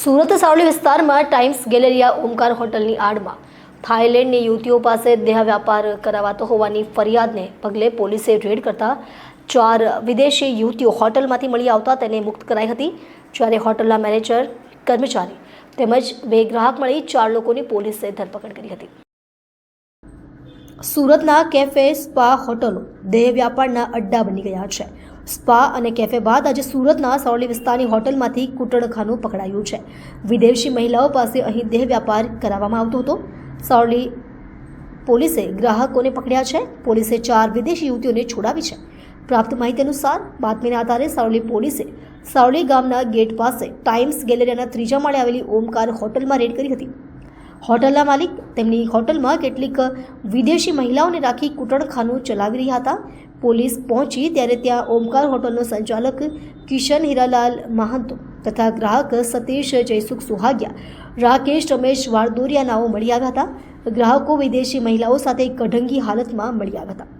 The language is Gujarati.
સુરત સાવલી વિસ્તારમાં ટાઈમ્સ ગેલેરિયા ઓમકાર હોટલની આડમાં. થાઇલેન્ડની યુવતીઓ પાસે દેહ વ્યાપાર કરાવાતો હોવાની ફરિયાદને પગલે પોલીસે રેડ કરતા ચાર વિદેશી યુવતીઓ હોટલમાંથી મળી આવતા તેને મુક્ત કરાઈ હતી. જ્યારે હોટલના મેનેજર, કર્મચારી તેમજ બે ગ્રાહક મળી ચાર લોકોની પોલીસે ધરપકડ કરી હતી. સુરતના કેફે, સ્પા હોટલો દેહ વ્યાપારના અડ્ડા બની ગયા છે. સ્પા અને કેફે બાદ આજે સુરતના સરોલી વિસ્તારની હોટલમાંથી કૂટણખાનું પકડાયું છે. વિદેશી મહિલાઓ પાસે અહીં દેહ વ્યાપાર કરાવવામાં આવતો હતો. સરોલી પોલીસે ગ્રાહકોને પકડ્યા છે. પોલીસે ચાર વિદેશી યુવતીઓને છોડાવી છે. પ્રાપ્ત માહિતી અનુસાર, બાતમીના આધારે સાવલી પોલીસે સાવલી ગામના ગેટ પાસે ટાઈમ્સ ગેલેરિયાના ત્રીજા માળે આવેલી ઓમકાર હોટલમાં રેડ કરી હતી. હોટલના માલિક તેમની હોટલમાં કેટલીક વિદેશી મહિલાઓને રાખી કૂટણખાનું ચલાવી રહ્યા હતા. પોલીસ પહોંચી ત્યારે ત્યાં ઓમકાર હોટલનો સંચાલક કિશન હીરાલાલ મહંતો તથા ગ્રાહક સતીશ જયસુખ સુહાગિયા, રાકેશ રમેશ વાળદોરિયા નાઓ મળી આવ્યા હતા. ગ્રાહકો વિદેશી મહિલાઓ સાથે કઢંગી હાલતમાં મળી આવ્યા હતા.